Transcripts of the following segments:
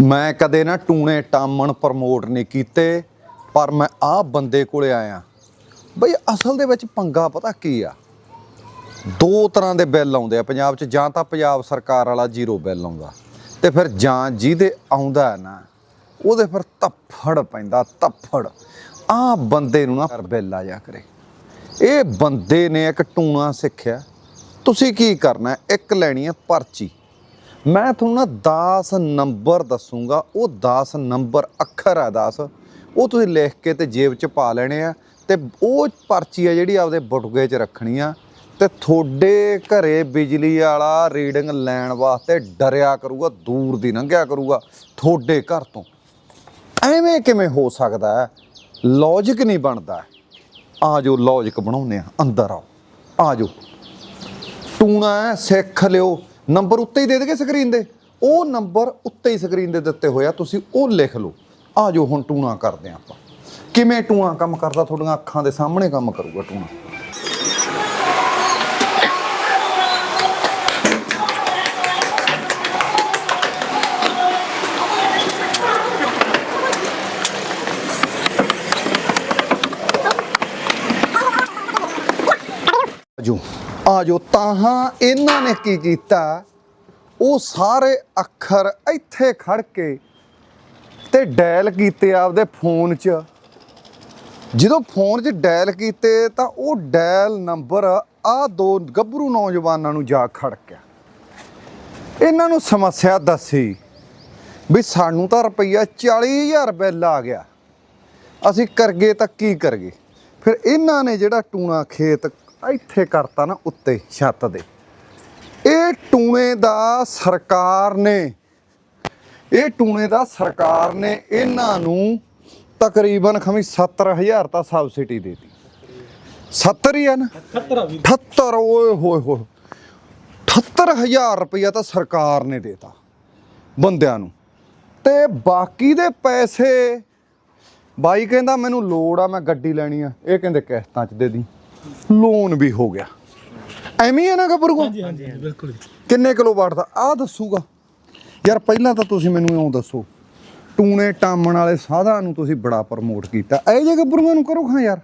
ਮੈਂ ਕਦੇ ਨਾ ਟੂਣੇ ਟਾਮਣ ਪ੍ਰਮੋਟ ਨਹੀਂ ਕੀਤੇ, ਪਰ ਮੈਂ ਆਹ ਬੰਦੇ ਕੋਲੇ ਆਇਆ। ਬਈ ਅਸਲ ਦੇ ਵਿੱਚ ਪੰਗਾ ਪਤਾ ਕੀ ਆ? ਦੋ ਤਰ੍ਹਾਂ ਦੇ ਬਿੱਲ ਆਉਂਦੇ ਆ ਪੰਜਾਬ 'ਚ, ਜਾਂ ਤਾਂ ਪੰਜਾਬ ਸਰਕਾਰ ਵਾਲਾ ਜ਼ੀਰੋ ਬਿੱਲ ਆਉਂਦਾ, ਤੇ ਫਿਰ ਜਾਂ ਜਿਹਦੇ ਆਉਂਦਾ ਹੈ ਨਾ, ਉਹਦੇ ਫਿਰ ਤੱਫੜ ਪੈਂਦਾ, ਤੱਫੜ। ਆਹ ਬੰਦੇ ਨੂੰ ਨਾ ਬਿੱਲ ਆ ਜਾ ਕਰੇ। ਇਹ ਬੰਦੇ ਨੇ ਇੱਕ ਟੂਣਾ ਸਿੱਖਿਆ। ਤੁਸੀਂ ਕੀ ਕਰਨਾ? ਹੈ? ਇੱਕ ਲੈਣੀ ਹੈ ਪਰਚੀ। ਮੈਂ ਤੁਹਾਨੂੰ ਨਾ 10 ਨੰਬਰ ਦੱਸੂਗਾ। ਉਹ 10 ਨੰਬਰ ਅੱਖਰ ਆ 10 ਉਹ ਤੁਸੀਂ ਲਿਖ ਕੇ ਤੇ ਜੇਬ 'ਚ ਪਾ ਲੈਣੇ ਆ ਤੇ ਉਹ ਪਰਚੀ ਆ ਜਿਹੜੀ ਆਪਦੇ ਬਟੂਏ 'ਚ ਰੱਖਣੀ ਆ। ਤੇ ਤੁਹਾਡੇ ਘਰੇ ਬਿਜਲੀ ਵਾਲਾ ਰੀਡਿੰਗ ਲੈਣ ਵਾਸਤੇ ਡਰਿਆ ਕਰੂਗਾ, ਦੂਰ ਦੀ ਲੰਘਿਆ ਕਰੂਗਾ ਤੁਹਾਡੇ ਘਰ ਤੋਂ। ਐਵੇਂ ਕਿਵੇਂ ਹੋ ਸਕਦਾ ਹੈ? ਲੌਜੀਕ ਨਹੀਂ ਬਣਦਾ। ਆ ਜੋ ਲੌਜੀਕ ਬਣਾਉਂਦੇ ਆ ਅੰਦਰ ਆਓ। ਆ ਜੋ ਟੂਣਾ ਸਿੱਖ ਲਿਓ। ਨੰਬਰ ਉੱਤੇ ਹੀ ਦੇ ਦੇਗੇ ਸਕਰੀਨ ਦੇ। ਉਹ ਨੰਬਰ ਉੱਤੇ ਹੀ ਸਕਰੀਨ ਦੇ ਦਿੱਤੇ ਹੋਇਆ ਤੁਸੀਂ ਉਹ ਲਿਖ ਲਓ। ਆ ਜੋ ਹੁਣ ਟੂਣਾ ਕਰਦੇ ਹਾਂ ਆਪਾਂ। ਕਿਵੇਂ ਟੂਣਾ ਕੰਮ ਕਰਦਾ, ਤੁਹਾਡੀਆਂ ਅੱਖਾਂ ਦੇ ਸਾਹਮਣੇ ਕੰਮ ਕਰੂਗਾ ਟੂਣਾ ਆਜੋ ਜੋ ਤਾਹਾਂ ਇਹਨਾਂ ਨੇ ਕੀ ਕੀਤਾ? ਉਹ ਸਾਰੇ ਅੱਖਰ ਇੱਥੇ ਖੜ ਕੇ ਤੇ ਡਾਇਲ ਕੀਤੇ ਆਪਦੇ ਫੋਨ 'ਚ। ਜਦੋਂ ਫੋਨ 'ਚ ਡਾਇਲ ਕੀਤੇ ਤਾਂ ਉਹ ਡਾਇਲ ਨੰਬਰ ਆ ਦੋ ਗੱਭਰੂ ਨੌਜਵਾਨਾਂ ਨੂੰ ਜਾ ਖੜਕਿਆ ਇਹਨਾਂ ਨੂੰ ਸਮੱਸਿਆ ਦੱਸੀ ਵੀ ਸਾਨੂੰ ਤਾਂ ਰੁਪਈਆ 40000 ਬਿੱਲ ਆ ਗਿਆ। ਅਸੀਂ ਕਰਗੇ ਤਾਂ ਕੀ ਕਰਗੇ? ਫਿਰ ਇਹਨਾਂ ਨੇ ਜਿਹੜਾ ਟੂਣਾ ਖੇਤ ਇੱਥੇ ਕਰਤਾ ਨਾ ਉੱਤੇ ਛੱਤ ਦੇ। ਇਹ ਟੂਣੇ ਦਾ ਸਰਕਾਰ ਨੇ ਇਹ ਟੂਣੇ ਦਾ ਸਰਕਾਰ ਨੇ ਇਹਨਾਂ ਨੂੰ ਤਕਰੀਬਨ ਖਮੀ 70000 ਤਾਂ ਸਬਸਿਡੀ ਦੇਤੀ। 70 ਹੀ ਆ ਨਾ? 78 ਓਏ ਹੋਏ ਹੋਏ। 78000 ਰੁਪਇਆ ਤਾਂ ਸਰਕਾਰ ਨੇ ਦੇਤਾ ਬੰਦਿਆਂ ਨੂੰ। ਤੇ ਬਾਕੀ ਦੇ ਪੈਸੇ ਬਾਈ ਕਹਿੰਦਾ ਮੈਨੂੰ ਲੋੜ ਆ ਮੈਂ ਗੱਡੀ ਲੈਣੀ ਆ। ਇਹ ਕਹਿੰਦੇ ਕਿਸ਼ਤਾਂ 'ਚ ਦੇ ਦੀ। ਲੋਨ ਵੀ ਹੋ ਗਿਆ। ਐਵੇਂ ਹੀ ਨਾ ਗੱਭਰੂ ਹਾਂਜੀ ਹਾਂਜੀ ਬਿਲਕੁਲ। ਕਿੰਨੇ ਕਿਲੋਵਾਟ ਦਾ? ਆ ਦੱਸੂਗਾ। ਯਾਰ ਪਹਿਲਾਂ ਤਾਂ ਤੁਸੀਂ ਮੈਨੂੰ ਇਉਂ ਦੱਸੋ ਟੂਣੇ ਟਾਮਣ ਵਾਲੇ ਸਾਧਾਂ ਨੂੰ ਤੁਸੀਂ ਬੜਾ ਪ੍ਰਮੋਟ ਕੀਤਾ। ਇਹ ਜੇ ਗੱਭਰੂਆਂ ਨੂੰ ਕਰੋ ਖਾਂ ਯਾਰ।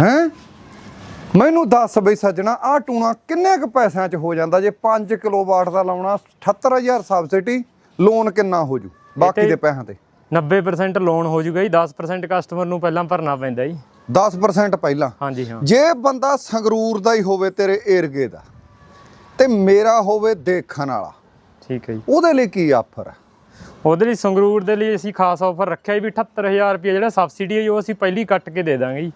ਹੈਂ? ਮੈਨੂੰ ਦੱਸ ਬਈ ਸੱਜਣਾ ਆ ਟੂਣਾ ਕਿੰਨੇ ਕੁ ਪੈਸਿਆਂ 'ਚ ਹੋ ਜਾਂਦਾ? ਜੇ 5 ਕਿਲੋਵਾਟ ਦਾ ਲਾਉਣਾ 78000 ਸਬਸਿਡੀ ਲੋਨ ਕਿੰਨਾ ਹੋ ਜੂ? ਬਾਕੀ ਦੇ ਪੈਸਿਆਂ ਤੇ। 90% ਲੋਨ ਹੋ ਜੂਗਾ ਜੀ 10% ਕਸਟਮਰ ਨੂੰ ਪਹਿਲਾਂ ਭਰਨਾ ਪੈਂਦਾ ਜੀ। 10% ਪਹਿਲਾਂ। ਹਾਂਜੀ ਹਾਂ। ਜੇ ਬੰਦਾ ਸੰਗਰੂਰ ਦਾ ਹੀ ਹੋਵੇ ਤੇਰੇ ਏਰਗੇ ਦਾ ਤੇ ਮੇਰਾ ਹੋਵੇ ਦੇਖਣ ਵਾਲਾ ਠੀਕ ਹੈ ਜੀ। ਉਹਦੇ ਲਈ ਕੀ ਆਫਰ ਹੈ ਉਹਦੇ ਲਈ ਸੰਗਰੂਰ ਦੇ ਲਈ ਅਸੀਂ ਖਾਸ ਆਫਰ ਰੱਖਿਆ ਜੀ ਵੀ 78000 ਰੁਪਏ ਜਿਹੜਾ ਸਬਸਿਡੀ ਹੈ ਉਹ ਅਸੀਂ ਪਹਿਲੀ ਕੱਟ ਕੇ ਦੇ ਦਾਂਗੇ ਜੀ।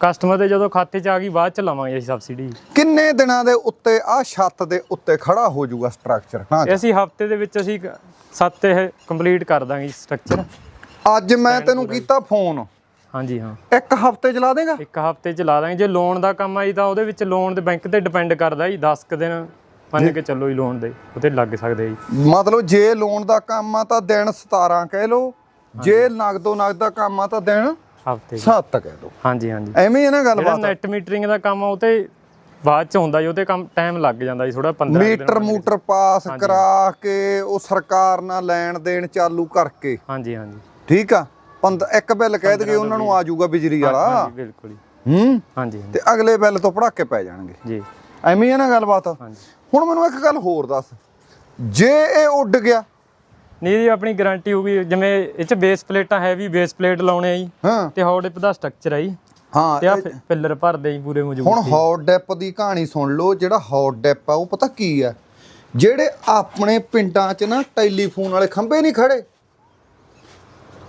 ਕਸਟਮਰ ਦੇ ਜਦੋਂ ਖਾਤੇ 'ਚ ਆ ਗਈ ਬਾਅਦ ਚ ਲਵਾਂਗੇ ਅਸੀਂ ਸਬਸਿਡੀ। ਕਿੰਨੇ ਦਿਨਾਂ ਦੇ ਉੱਤੇ ਆ ਛੱਤ ਦੇ ਉੱਤੇ ਖੜਾ ਹੋ ਜਾਊਗਾ ਸਟਰਕਚਰ ਹਾਂ ਇਹ ਅਸੀਂ ਹਫ਼ਤੇ ਦੇ ਵਿੱਚ ਅਸੀਂ 7 ਇਹ ਕੰਪਲੀਟ ਕਰ ਦਾਂਗੇ ਸਟਰਕਚਰ ਅੱਜ ਮੈਂ ਤੈਨੂੰ ਕੀਤਾ ਫੋਨ ਹਾਂਜੀ ਹਾਂ। ਇੱਕ ਹਫ਼ਤੇ ਚਲਾ ਦੇਗਾ? ਇੱਕ ਹਫ਼ਤੇ ਚ ਲਾ ਦਾਂਗੇ। ਜੇ ਲੋਨ ਦਾ ਕੰਮ ਆਈ ਤਾਂ ਉਹਦੇ ਵਿੱਚ ਲੋਨ ਦੇ ਬੈਂਕ ਤੇ ਡਿਪੈਂਡ ਕਰਦਾ ਜੀ। 10 ਕੁ ਦਿਨ ਮੰਨ ਕੇ ਚੱਲੋ ਜੀ ਲੋਨ ਦੇ। ਉਹਤੇ ਲੱਗ ਸਕਦੇ ਜੀ। ਮਤਲਬ ਜੇ ਲੋਨ ਦਾ ਕੰਮ ਆ ਤਾਂ ਦਿਨ 17 ਕਹਿ ਲਓ। ਜੇ ਨਗਦੋ ਨਗਦ ਦਾ ਕੰਮ ਆ ਤਾਂ ਦਿਨ ਹਫ਼ਤੇ 7 ਕਹਿ ਲਓ ਹਾਂਜੀ ਹਾਂਜੀ। ਐਵੇਂ ਹੀ ਹੈ ਨਾ ਜਿਹੜਾ ਗੱਲਬਾਤ ਨੈਟ ਮੀਟਰਿੰਗ ਦਾ ਕੰਮ ਆ ਉਹ ਤੇ ਬਾਅਦ ਚ ਹੁੰਦਾ ਜੀ ਉਹਤੇ ਕੰਮ ਟਾਈਮ ਲੱਗ ਜਾਂਦਾ ਜੀ ਥੋੜਾ 15 ਦਿਨ ਮੀਟਰ ਮੂਟਰ ਪਾਸ ਕਰਾ ਕੇ ਉਹ ਸਰਕਾਰ ਨਾਲ ਲੈਣ ਦੇਣ ਚਾਲੂ ਕਰਕੇ। ਹਾਂਜੀ ਹਾਂਜੀ। ਠੀਕ ਆ? ਪੰਦ ਇੱਕ ਬਿੱਲ ਕਹਿ ਦਗੇ ਉਹਨਾਂ ਨੂੰ ਆ ਜਾਊਗਾ ਬਿਜਲੀ ਵਾਲਾ। ਹਾਂਜੀ ਬਿਲਕੁਲ ਜੀ। ਹੂੰ? ਹਾਂਜੀ ਹਾਂਜੀ। ਤੇ ਅਗਲੇ ਬਿੱਲ ਤੋਂ ਪੜਾਕੇ ਪੈ ਜਾਣਗੇ। ਜੀ। ਐਵੇਂ ਹੀ ਹੈ ਨਾ ਗੱਲਬਾਤ ਹਾਂਜੀ। ਹੁਣ ਮੈਨੂੰ ਇੱਕ ਗੱਲ ਹੋਰ ਦੱਸ। ਜੇ ਇਹ ਉੱਡ ਗਿਆ ਨਹੀਂ ਜੀ ਆਪਣੀ ਗਾਰੰਟੀ ਹੋਊਗੀ ਜਿਵੇਂ ਇਹ ਚ ਬੇਸ ਪਲੇਟਾਂ ਹੈਵੀ ਬੇਸ ਪਲੇਟ ਲਾਉਣੇ ਆ ਜੀ ਹਾਂ। ਤੇ ਹੌਟ ਡਿਪ ਦਾ ਸਟਰਕਚਰ ਆ ਜੀ। ਹਾਂ ਤੇ ਆ ਪਿੱਲਰ ਭਰਦੇ ਜੀ ਪੂਰੇ ਮੌਜੂਦ ਹੁਣ ਹੌਟ ਡੈਪ ਦੀ ਕਹਾਣੀ ਸੁਣ ਲਓ ਜਿਹੜਾ ਹੌਟ ਡੈਪ ਆ ਉਹ ਪਤਾ ਕੀ ਆ? ਜਿਹੜੇ ਆਪਣੇ ਪਿੰਡਾਂ 'ਚ ਨਾ ਟੈਲੀਫੋਨ ਵਾਲੇ ਖੰਭੇ ਨਹੀਂ ਖੜੇ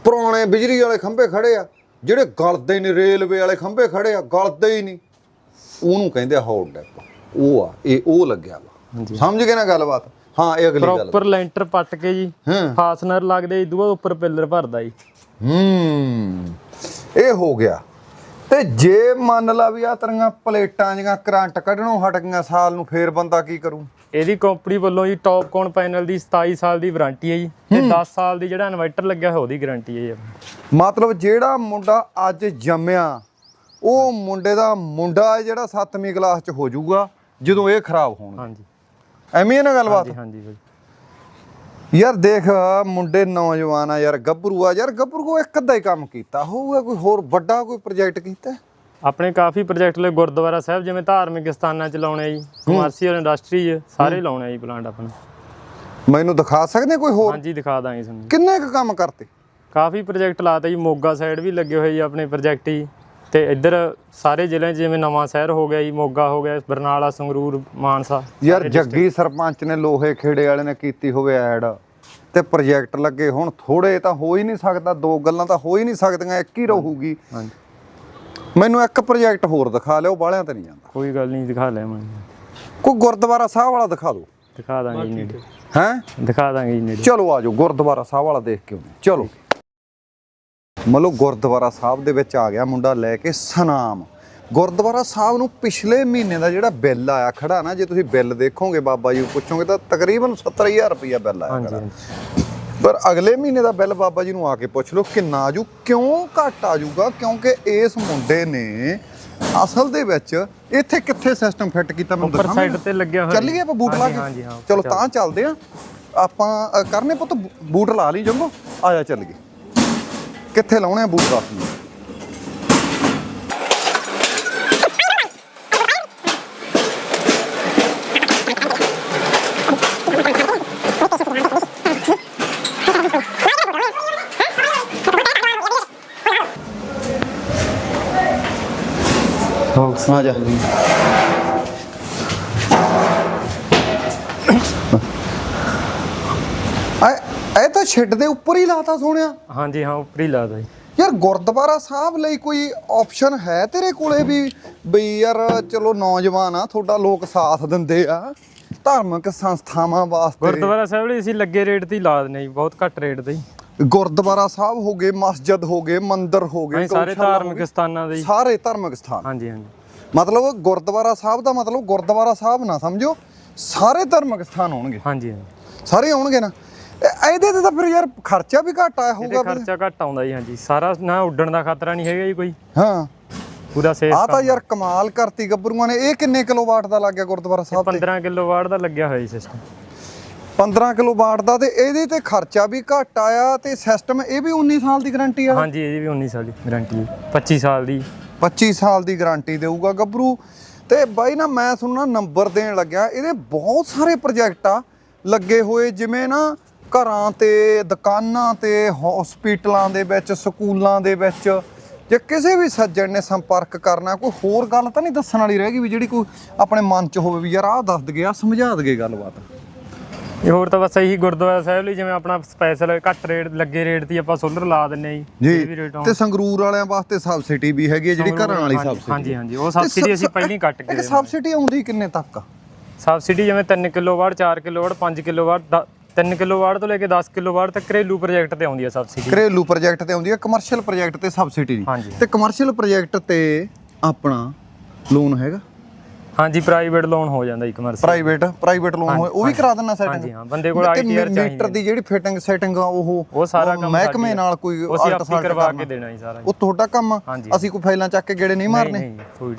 ਪੁਰਾਣੇ ਬਿਜਲੀ ਵਾਲੇ ਖੰਭੇ ਖੜੇ ਆ ਜਿਹੜੇ ਗਲਦੇ ਹੀ ਨਹੀਂ ਰੇਲਵੇ ਵਾਲੇ ਖੰਭੇ ਖੜੇ ਆ ਗਲਦੇ ਹੀ ਨਹੀਂ। ਉਹਨੂੰ ਕਹਿੰਦੇ ਹੌਟ ਡੈਪ ਉਹ ਆ ਇਹ ਉਹ ਲੱਗਿਆ ਵਾ। ਸਮਝ ਗਏ ਨਾ ਗੱਲਬਾਤ? ਹਾਂ ਇਹ ਅਗਲੀ ਗੱਲ ਪ੍ਰੋਪਰ ਲੈਂਟਰ ਪੱਟ ਕੇ ਜੀ ਫਾਸਨਰ ਲੱਗਦੇ ਜੀ ਦੂਆ ਉੱਪਰ ਪਿੱਲਰ ਭਰਦਾ ਜੀ। ਹੂੰ ਇਹ ਹੋ ਗਿਆ। ਤੇ ਜੇ ਮੰਨ ਲਾ ਵੀ ਆ ਤਰੀਆਂ ਪਲੇਟਾਂ ਜੀਆਂ ਕਰੰਟ ਕੱਢਣੋਂ ਹਟ ਗਈਆਂ ਸਾਲ ਨੂੰ ਫੇਰ ਬੰਦਾ ਕੀ ਕਰੂ? ਇਹਦੀ ਕੰਪਨੀ ਵੱਲੋਂ ਜੀ ਟੌਪ ਕੋਨ ਪੈਨਲ ਦੀ 27 ਸਾਲ ਦੀ ਵਾਰੰਟੀ ਹੈ ਜੀ ਤੇ 10 ਸਾਲ ਦੀ ਜਿਹੜਾ ਇਨਵਰਟਰ ਲੱਗਿਆ ਹੋਇਆ ਉਹਦੀ ਗਾਰੰਟੀ ਹੈ ਜੀ। ਮਤਲਬ ਜਿਹੜਾ ਮੁੰਡਾ ਅੱਜ ਜੰਮਿਆ ਉਹ ਮੁੰਡੇ ਦਾ ਮੁੰਡਾ ਜਿਹੜਾ 7ਵੀਂ ਕਲਾਸ ਚ ਹੋ ਜਾਊਗਾ ਜਦੋਂ ਇਹ ਖਰਾਬ ਹੋਣਗੇ। ਹਾਂਜੀ। ਐਵੇਂ ਹੀ ਨਾ ਗੱਲਬਾਤ? ਹਾਂਜੀ ਹਾਂਜੀ ਬਾਈ। ਯਾਰ ਦੇਖ ਮੁੰਡੇ ਨੌਜਵਾਨ ਆ ਯਾਰ ਗੱਭਰੂ ਆ। ਯਾਰ ਗੱਭਰੂ ਕੋ ਇੱਕ ਅੱਧਾ ਹੀ ਕੰਮ ਕੀਤਾ। ਹੋਊਗਾ ਕੋਈ ਹੋਰ ਵੱਡਾ ਕੋਈ ਪ੍ਰੋਜੈਕਟ ਕੀਤਾ? ਆਪਣੇ ਕਾਫੀ ਪ੍ਰੋਜੈਕਟ ਲਈ ਗੁਰਦੁਆਰਾ ਸਾਹਿਬ ਜਿਵੇਂ ਧਾਰਮਿਕ ਸਥਾਨਾਂ 'ਚ ਲਾਉਣੇ ਜੀ। ਕਮਰਸ਼ੀਅਲ ਇੰਡਸਟਰੀ ਸਾਰੇ ਲਾਉਣੇ ਜੀ ਪਲਾਂਟ ਆਪਣਾ। ਮੈਨੂੰ ਦਿਖਾ ਸਕਦੇ ਕੋਈ ਹੋਰ? ਹਾਂਜੀ ਦਿਖਾ ਦਾਂਗੇ ਤੁਹਾਨੂੰ। ਕਿੰਨੇ ਕੁ ਕੰਮ ਕਰਤੇ? ਕਾਫੀ ਪ੍ਰੋਜੈਕਟ ਲਾਤਾ ਜੀ। ਮੋਗਾ ਸਾਈਡ ਵੀ ਲੱਗੇ ਹੋਏ ਜੀ ਆਪਣੇ ਪ੍ਰੋਜੈਕਟ ਜੀ ਤੇ ਇੱਧਰ ਸਾਰੇ ਜ਼ਿਲ੍ਹਿਆਂ 'ਚ ਜਿਵੇਂ ਨਵਾਂ ਸ਼ਹਿਰ ਹੋ ਗਿਆ ਜੀ ਮੋਗਾ ਹੋ ਗਿਆ ਬਰਨਾਲਾ ਸੰਗਰੂਰ ਮਾਨਸਾ ਯਾਰ ਜੱਗੀ ਸਰਪੰਚ ਨੇ ਲੋਹੇ ਖੇੜੇ ਵਾਲੇ ਨੇ ਕੀਤੀ ਹੋਵੇ ਐਡ ਤੇ ਪ੍ਰੋਜੈਕਟ ਲੱਗੇ ਹੁਣ ਥੋੜੇ ਤਾਂ ਹੋ ਹੀ ਨਹੀਂ ਸਕਦਾ ਦੋ ਗੱਲਾਂ ਤਾਂ ਹੋ ਹੀ ਨਹੀਂ ਸਕਦੀਆਂ ਇੱਕ ਹੀ ਰਹੂਗੀ। ਹਾਂਜੀ। ਮੈਨੂੰ ਇੱਕ ਪ੍ਰੋਜੈਕਟ ਹੋਰ ਦਿਖਾ ਲਿਓ ਬਾਹਲਿਆਂ ਤੇ ਨਹੀਂ ਜਾਂਦਾ। ਕੋਈ ਗੱਲ ਨਹੀਂ ਦਿਖਾ ਲਿਆਵਾਂਗੇ ਕੋਈ ਗੁਰਦੁਆਰਾ ਸਾਹਿਬ ਵਾਲਾ ਦਿਖਾ ਦਿਓ। ਦਿਖਾ ਦਾਂਗੇ ਜੀ ਨੇੜੇ। ਹੈ? ਦਿਖਾ ਦਾਂਗੇ ਜੀ ਨੇੜੇ। ਚਲੋ ਆਜੋ ਗੁਰਦੁਆਰਾ ਸਾਹਿਬ ਵਾਲਾ ਦੇਖ ਕੇ ਆਉਂਦੇ ਚਲੋ। ਮਤਲਬ ਗੁਰਦੁਆਰਾ ਸਾਹਿਬ ਦੇ ਵਿੱਚ ਆ ਗਿਆ ਮੁੰਡਾ ਲੈ ਕੇ ਸਨਾਮ। ਗੁਰਦੁਆਰਾ ਸਾਹਿਬ ਨੂੰ ਪਿਛਲੇ ਮਹੀਨੇ ਦਾ ਜਿਹੜਾ ਬਿੱਲ ਆਇਆ ਖੜਾ ਨਾ ਜੇ ਤੁਸੀਂ ਬਿੱਲ ਦੇਖੋਗੇ ਬਾਬਾ ਜੀ ਨੂੰ ਪੁੱਛੋਗੇ ਤਾਂ ਤਕਰੀਬਨ 70000 ਰੁਪਇਆ ਬਿੱਲ ਆਇਆ ਖੜਾ। ਪਰ ਅਗਲੇ ਮਹੀਨੇ ਦਾ ਬਿੱਲ ਬਾਬਾ ਜੀ ਨੂੰ ਆ ਕੇ ਪੁੱਛ ਲਓ ਕਿੰਨਾ ਆਜੂ ਕਿਉਂ ਘੱਟ ਆਜੂਗਾ ਕਿਉਂਕਿ ਇਸ ਮੁੰਡੇ ਨੇ ਅਸਲ ਦੇ ਵਿੱਚ ਇੱਥੇ ਕਿੱਥੇ ਸਿਸਟਮ ਫਿੱਟ ਕੀਤਾ ਮੈਨੂੰ ਉੱਪਰ ਦਿਖਾਓਗੇ? ਸਾਈਡ ਤੇ ਲੱਗਿਆ ਹੋਇਆ ਚੱਲੀਏ ਆਪਾਂ ਬੂਟ ਲਾ ਕੇ? ਚਲੋ ਤਾਂ ਚੱਲਦੇ ਆ ਆਪਾਂ ਕਰਨੇ ਪੁੱਤ ਬੂਟ ਲਾ ਲਈ ਜੰਗੋ ਆ ਜਾ ਚੱਲੀਏ। ਕਿੱਥੇ ਲਾਉਣੇ ਆ ਬੂਟ ਦੱਸ ਮੈਨੂੰ? ਆ ਜਾ। ਇਹ ਤਾਂ ਛਿੱਡ ਦੇ ਉੱਪਰ ਹੀ ਲਾਤਾ ਸੋਹਣਿਆ। ਹਾਂਜੀ ਹਾਂ ਉੱਪਰ ਹੀ ਲਾਦਾ ਜੀ। ਯਾਰ ਗੁਰਦੁਆਰਾ ਸਾਹਿਬ ਲਈ ਕੋਈ ਆਪਸ਼ਨ ਹੈ ਤੇਰੇ ਕੋਲੇ ਵੀ? ਬਈ ਯਾਰ ਚਲੋ ਨੌਜਵਾਨ ਆ ਤੁਹਾਡਾ ਲੋਕ ਸਾਥ ਦਿੰਦੇ ਆ ਧਾਰਮਿਕ ਸੰਸਥਾਵਾਂ ਵਾਸਤੇ। ਗੁਰਦੁਆਰਾ ਸਾਹਿਬ ਲਈ ਅਸੀਂ ਲੱਗੇ ਰੇਟ ਤੇ ਹੀ ਲਾ ਦਿੰਦੇ ਜੀ ਬਹੁਤ ਘੱਟ ਰੇਟ ਤੇ ਜੀ ਗੁਰਦੁਆਰਾ ਸਾਹਿਬ ਹੋ ਗਏ ਮਸਜਿਦ ਹੋ ਗਏ ਮੰਦਿਰ ਹੋ ਗਏ ਸਾਰੇ ਧਾਰਮਿਕ ਸਥਾਨਾਂ ਦੇ ਸਾਰੇ ਧਾਰਮਿਕ ਸਥਾਨ। ਹਾਂਜੀ ਹਾਂਜੀ। ਮਤਲਬ ਗੁਰਦੁਆਰਾ ਸਾਹਿਬ ਦਾ ਮਤਲਬ ਗੁਰਦੁਆਰਾ ਸਾਹਿਬ ਨਾ ਸਮਝੋ ਸਾਰੇ ਧਾਰਮਿਕ ਸਥਾਨ ਹੋਣਗੇ। ਹਾਂਜੀ ਹਾਂਜੀ। ਸਾਰੇ ਆਉਣਗੇ ਨਾ। ਇਹਦੇ ਤੇ ਤਾਂ ਫਿਰ ਯਾਰ ਖਰਚਾ ਵੀ ਘੱਟ ਆਇਆ ਇਹਦੇ ਹੋਊਗਾ ਫਿਰ। ਖਰਚਾ ਘੱਟ ਆਉਂਦਾ ਜੀ ਹਾਂਜੀ। ਸਾਰਾ ਨਾ ਉੱਡਣ ਦਾ ਖਤਰਾ ਨਹੀਂ ਹੈਗਾ ਜੀ ਕੋਈ। ਹਾਂ। ਪੂਰਾ ਸੇਫ ਆ ਤਾਂ ਯਾਰ ਕਮਾਲ ਕਰਤੀ ਗੱਭਰੂਆਂ ਨੇ। ਇਹ ਕਿੰਨੇ ਕਿਲੋਵਾਟ ਦਾ ਲੱਗ ਗਿਆ ਗੁਰਦੁਆਰਾ ਸਾਹਿਬ ਤੇ? 15 ਕਿਲੋ ਵਾਟ ਦਾ ਲੱਗਿਆ ਹੋਇਆ ਜੀ ਸਿਸਟਮ 15 ਕਿਲੋਵਾਟ ਦਾ ਤੇ ਇਹਦੇ ਤੇ ਖਰਚਾ ਵੀ ਘੱਟ ਆਇਆ ਤੇ ਸਿਸਟਮ ਇਹ ਵੀ 19 ਸਾਲ ਦੀ ਗਾਰੰਟੀ ਆ? ਹਾਂਜੀ ਇਹਦੀ ਵੀ 19 ਸਾਲ ਦੀ ਗਾਰੰਟੀ 25 ਸਾਲ ਦੀ। 25 ਸਾਲ ਦੀ ਗਾਰੰਟੀ ਦੇਊਗਾ ਗੱਭਰੂ। ਤੇ ਬਾਈ ਨਾ ਮੈਂ ਸੁਣਨਾ ਨੰਬਰ ਦੇਣ ਲੱਗਿਆ। ਇਹਦੇ ਬਹੁਤ ਸਾਰੇ ਪ੍ਰੋਜੈਕਟ ਆ ਲੱਗੇ ਹੋਏ ਜਿਵੇਂ ਨਾ ਘਰਾਂ ਤੇ ਦੁਕਾਨਾਂ ਤੇ ਹਸਪੀਟਲਾਂ ਦੇ ਵਿੱਚ ਸਕੂਲਾਂ ਦੇ ਵਿੱਚ ਜੇ ਕਿਸੇ ਵੀ ਸੱਜਣ ਨੇ ਸੰਪਰਕ ਕਰਨਾ ਕੋਈ ਹੋਰ ਗੱਲ ਤਾਂ ਨਹੀਂ ਦੱਸਣ ਵਾਲੀ ਰਹਿ ਗਈ ਵੀ ਜਿਹੜੀ ਕੋਈ ਆਪਣੇ ਮਨ 'ਚ ਹੋਵੇ ਵੀ ਯਾਰ ਆਹ ਦੱਸ ਦਗੇ ਆ ਸਮਝਾ ਦਗੇ ਗੱਲਬਾਤ। ਇਹ ਹੋਰ ਤਾਂ ਬਸ ਇਹੀ ਗੁਰਦੁਆਰਾ ਸਾਹਿਬ ਲਈ ਜਿਵੇਂ ਆਪਣਾ ਸਪੈਸ਼ਲ ਘੱਟ ਰੇਟ ਲੱਗੇ ਰੇਟ ਦੀ ਆਪਾਂ ਸੋਲਰ ਲਾ ਦਿੰਨੇ ਆ ਜੀ ਇਹ ਤੇ ਸੰਗਰੂਰ ਵਾਲਿਆਂ ਵਾਸਤੇ ਸਬਸਿਡੀ ਵੀ ਹੈਗੀ ਜਿਹੜੀ ਘਰਾਂ ਵਾਲੀ ਸਬਸਿਡੀ ਹਾਂਜੀ ਹਾਂਜੀ ਉਹ ਸਬਸਿਡੀ ਅਸੀਂ ਪਹਿਲਾਂ ਹੀ ਕੱਟ ਇੱਕ ਦੇਵਾਂਗੇ ਸਬਸਿਡੀ ਆਉਂਦੀ ਕਿੰਨੇ ਤੱਕ? ਸਬਸਿਡੀ ਜਿਵੇਂ 3 ਕਿਲੋਵਾਟ 4 ਕਿਲੋਵਾਟ 5 ਕਿਲੋਵਾਟ 3 ਕਿਲੋਵਾਟ ਤੋਂ ਲੈ ਕੇ 10 ਕਿਲੋਵਾਟ ਤੱਕ ਘਰੇਲੂ ਪ੍ਰੋਜੈਕਟ ਤੇ ਆਉਂਦੀ ਹੈ ਸਬਸਿਡੀ ਘਰੇਲੂ ਪ੍ਰੋਜੈਕਟ ਤੇ ਆਉਂਦੀ ਹੈ ਕਮਰਸ਼ੀਅਲ ਪ੍ਰੋਜੈਕਟ ਤੇ ਸਬਸਿਡੀ ਨਹੀਂ ਹਾਂਜੀ। ਤੇ ਕਮਰਸ਼ੀਅਲ ਪ੍ਰੋਜੈਕਟ ਤੇ ਆਪਣਾ ਲੋਨ ਹੈਗਾ? ਹਾਂਜੀ ਪ੍ਰਾਈਵੇਟ ਲੋਨ ਹੋ ਜਾਂਦਾ ਜੀ ਕਮਰਸ਼ੀਅਲ ਪ੍ਰਾਈਵੇਟ ਪ੍ਰਾਈਵੇਟ ਲੋਨ ਹੋਏ ਉਹ ਵੀ ਕਰਾ ਦਿੰਨਾ ਹਾਂਜੀ ਸੈਟਿੰਗ ਹਾਂ ਬੰਦੇ ਕੋਲ ਆਈਟੀਆਰ ਮੀਟਰ ਚਾਹੀਦੀ ਦੀ ਜਿਹੜੀ ਫਿਟਿੰਗ ਸੈਟਿੰਗ ਆ ਉਹ ਉਹ ਸਾਰਾ ਕੰਮ ਮਹਿਕਮੇ ਨਾਲ ਕੋਈ ਆਪੇ salter ਕਰਵਾ। ਕੇ ਦੇਣਾ ਜੀ ਸਾਰਾ। ਉਹ ਤੁਹਾਡਾ ਕੰਮ ਹਾਂਜੀ। ਅਸੀਂ ਕੋਈ ਫਾਈਲਾਂ ਚੱਕ ਕੇ ਗੇੜੇ ਨਹੀਂ ਮਾਰਨੇ।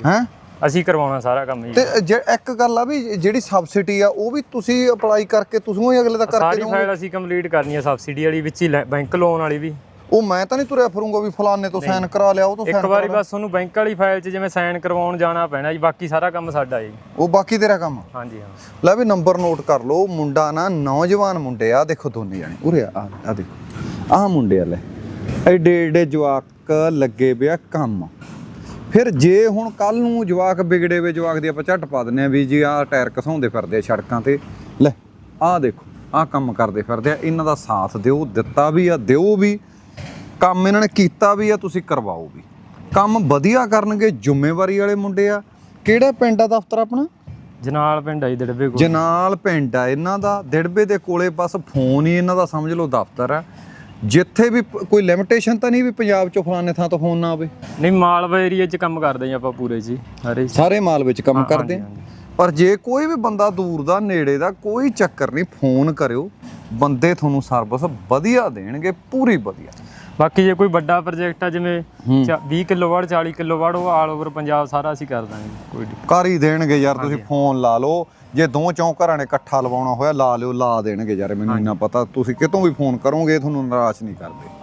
ਹੈ? ਅਸੀਂ ਕਰਵਾਉਣਾ ਸਾਰਾ ਕੰਮ ਜੀ। ਤੇ ਜੇ ਇੱਕ ਗੱਲ ਆ ਵੀ ਜਿਹੜੀ ਸਬਸਿਡੀ ਆ ਉਹ ਵੀ ਤੁਸੀਂ ਅਪਲਾਈ ਕਰਕੇ ਤੁਸੀਂ ਹੀ ਅਗਲੇ ਦਾ ਕਰਕੇ ਸਾਰੀ ਫਾਈਲ ਅਸੀਂ ਕੰਪਲੀਟ ਕਰਨੀ ਹੈ ਸਬਸਿਡੀ ਵਾਲੀ ਵਿੱਚ ਹੀ ਬੈਂਕ ਲੋਨ ਵਾਲੀ ਵੀ। ਉਹ ਮੈਂ ਤਾਂ ਨਹੀਂ ਤੁਰਿਆ ਫਿਰੂੰਗਾ ਵੀ ਫਲਾਣੇ ਤੋਂ ਸਾਈਨ ਕਰਾ ਲਿਆ ਉਹ ਤੋਂ ਇੱਕ ਸਾਈਨ ਵਾਰੀ ਬਸ ਉਹਨੂੰ ਬੈਂਕ ਵਾਲੀ ਫਾਈਲ 'ਚ ਜਿਵੇਂ ਸਾਈਨ ਕਰਵਾਉਣ ਜਾਣਾ ਪੈਣਾ ਜੀ ਬਾਕੀ ਸਾਰਾ ਕੰਮ ਸਾਡਾ ਹੈ ਜੀ। ਉਹ ਬਾਕੀ ਤੇਰਾ ਕੰਮ? ਆ। ਹਾਂਜੀ ਹਾਂ। ਲੈ ਵੀ ਨੰਬਰ ਨੋਟ ਕਰ ਲਓ ਮੁੰਡਾ ਨਾ ਨੌਜਵਾਨ ਮੁੰਡੇ ਆ ਦੇਖੋ ਦੋਨੇ ਜਾਣੇ। ਉਰੇ ਆ ਆ ਦੇਖੋ। ਆਹ ਮੁੰਡੇ ਆ ਲੈ। ਐਡੇ ਐਡੇ ਜਵਾਕ ਲੱਗੇ ਪਿਆ ਕੰਮ। ਫਿਰ ਜੇ ਹੁਣ ਕੱਲ ਨੂੰ ਜਵਾਕ ਵਿਗੜੇ ਵੇ ਜਵਾਕ ਦੀ ਆਪਾਂ ਝੱਟ ਪਾ ਦਿੰਨੇ ਆ ਵੀ ਜੀ ਆਹ ਟਾਇਰ ਘਸਾਉਂਦੇ ਫਿਰਦੇ ਆ ਸੜਕਾਂ ਤੇ। ਲੈ ਆਹ ਦੇਖੋ ਆਹ ਕੰਮ ਕਰਦੇ ਫਿਰਦੇ ਆ ਇਹਨਾਂ ਦਾ ਸਾਥ ਦਿਓ ਦਿੱਤਾ ਵੀ ਆ ਦਿਓ ਵੀ। ਕੰਮ ਇਹਨਾਂ ਨੇ ਕੀਤਾ ਵੀ ਆ ਤੁਸੀਂ ਕਰਵਾਓ ਵੀ। ਕੰਮ ਵਧੀਆ ਕਰਨਗੇ ਜ਼ਿੰਮੇਵਾਰੀ ਵਾਲੇ ਮੁੰਡੇ ਆ। ਕਿਹੜਾ ਪਿੰਡ ਆ ਦਫ਼ਤਰ ਆਪਣਾ? ਜਨਾਲ ਪਿੰਡ ਆਈ ਦੜਬੇ ਕੋਲ। ਜਨਾਲ ਪਿੰਡ ਆ ਇਹਨਾਂ ਦਾ। ਦਿੜਬੇ ਦੇ ਕੋਲੇ ਬਸ ਫੋਨ ਹੀ ਇਹਨਾਂ ਦਾ ਸਮਝ ਲਓ ਦਫ਼ਤਰ ਆ। ਜਿੱਥੇ ਵੀ ਪ- ਕੋਈ ਲਿਮਿਟੇਸ਼ਨ ਤਾਂ ਨਹੀਂ ਵੀ ਪੰਜਾਬ ਚੋਂ ਫਲਾਣੇ ਥਾਂ ਤੋਂ ਫੋਨ ਨਾ ਆਵੇ? ਨਹੀਂ ਮਾਲਵਾ ਏਰੀਆ 'ਚ ਕੰਮ ਕਰਦੇ ਜੀ ਆਪਾਂ ਪੂਰੇ ਜੀ ਸਾਰੇ ਸਾਰੇ ਮਾਲ ਵਿੱਚ ਕੰਮ ਕਰਦੇ ਆ। ਹਾਂਜੀ, ਪਰ ਜੇ ਕੋਈ ਵੀ ਬੰਦਾ ਦੂਰ ਦਾ ਨੇੜੇ ਦਾ ਕੋਈ ਚੱਕਰ ਨਹੀਂ ਫੋਨ ਕਰਿਓ ਬੰਦੇ ਤੁਹਾਨੂੰ ਸਰਵਿਸ ਵਧੀਆ ਦੇਣਗੇ ਪੂਰੀ ਵਧੀਆ। ਬਾਕੀ ਜੇ ਕੋਈ ਵੱਡਾ ਪ੍ਰੋਜੈਕਟ ਆ ਜਿਵੇਂ ਚਾ- 20 ਕਿਲੋਵਾਟ 40 ਕਿਲੋਵਾਟ ਉਹ ਆਲ ਓਵਰ ਪੰਜਾਬ ਸਾਰਾ ਅਸੀਂ ਕਰ ਦਾਂਗੇ ਕੋਈ ਦਿੱਕਤ ਕਰ ਹੀ ਦੇਣਗੇ ਯਾਰ ਤੁਸੀਂ ਫੋਨ ਲਾ ਲਓ ਜੇ ਦੋ ਚੌਂ ਘਰਾਂ ਨੇ ਇਕੱਠਾ ਲਵਾਉਣਾ ਹੋਇਆ ਲਾ ਲਿਓ ਲਾ ਦੇਣਗੇ ਯਾਰ ਮੈਨੂੰ ਇੰਨਾ ਪਤਾ। ਤੁਸੀਂ ਕਿਤੋਂ ਵੀ ਫੋਨ ਕਰੋਗੇ ਤੁਹਾਨੂੰ ਨਿਰਾਸ਼ ਨਹੀਂ ਕਰਦੇ।